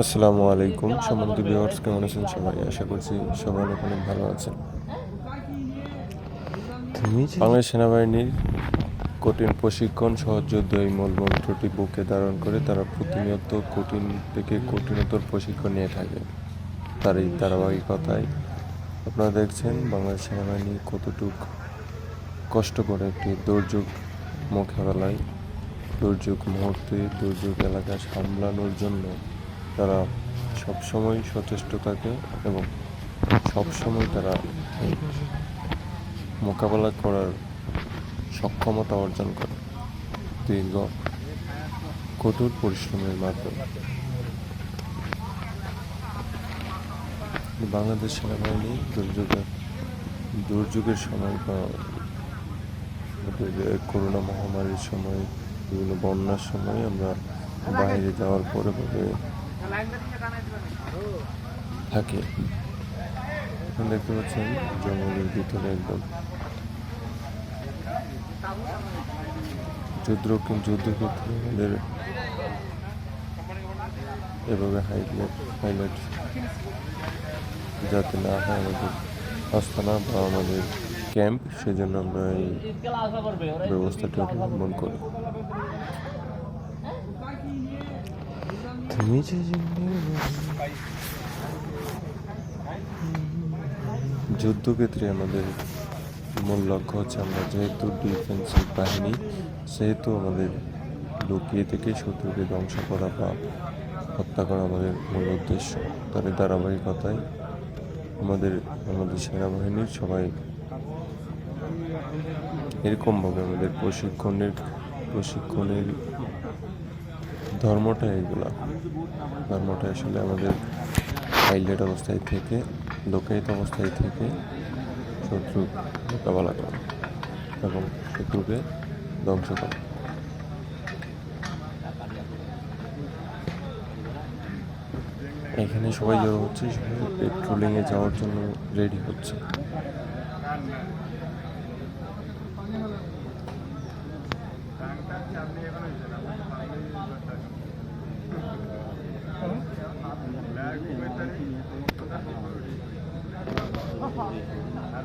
আসসালামু আলাইকুম সম্মানিত ভিউয়ার্স কেমন আছেন সবাই? আশা করছি সবাই অনেক ভালো আছেন। বাংলাদেশ সেনাবাহিনীর কঠিন প্রশিক্ষণ সহযোদ্ধ এই মূলমন্ত্রটি বুকে ধারণ করে তারা প্রতিনিয়ত কঠিন থেকে কঠিনতর প্রশিক্ষণ নিয়ে থাকে। তার এই ধারাবাহিকতায় আপনারা দেখছেন বাংলাদেশ সেনাবাহিনী কতটুক কষ্ট করে একটি দুর্যোগ মোকাবেলায় দুর্যোগ মুহূর্তে দুর্যোগ এলাকা সামলানোর জন্য তারা সবসময় সচেষ্ট থাকে এবং সবসময় তারা মোকাবেলা করার সক্ষমতা অর্জন করে। দীর্ঘ, কঠোর পরিশ্রমের মাধ্যমে। বাংলাদেশ সেনাবাহিনী দুর্যোগের দুর্যোগের সময় বা করোনা মহামারীর সময়, বিভিন্ন বন্যার সময় আমরা বাইরে যাওয়ার পরে থাকে। দেখতে পাচ্ছেন জঙ্গলের ভিতরে একদম। যুদ্ধ যুদ্ধক্ষেত্রে আমাদের এভাবে হাইলাইট যাতে না হয় আমাদের আস্তানা বা আমাদের ক্যাম্প সেজন্য আমরা এই ব্যবস্থাটি অবলম্বন করি। তুমি যে যুদ্ধক্ষেত্রে আমাদের মূল লক্ষ্য হচ্ছে আমরা যেহেতু ডিফেন্সিভ বাহিনী, সেহেতু আমাদের লুকিয়ে থেকে শত্রুকে ধ্বংস করা বা হত্যা করা আমাদের মূল উদ্দেশ্য। তার ধারাবাহিকতায় আমাদের আমাদের সেনাবাহিনীর সবাই এরকমভাবে আমাদের প্রশিক্ষণের প্রশিক্ষণের ধর্মটা এগুলা। ধর্মটা আসলে আমাদের হাইলাইট অবস্থায় থেকে, লোকায়িত অবস্থায় থেকে শত্রু মোকাবেলা করা এবং শত্রুকে ধ্বংস করা। এখানে সবাই জড়ো হচ্ছে, সবাই পেট্রোলিংয়ে যাওয়ার জন্য রেডি হচ্ছে। আর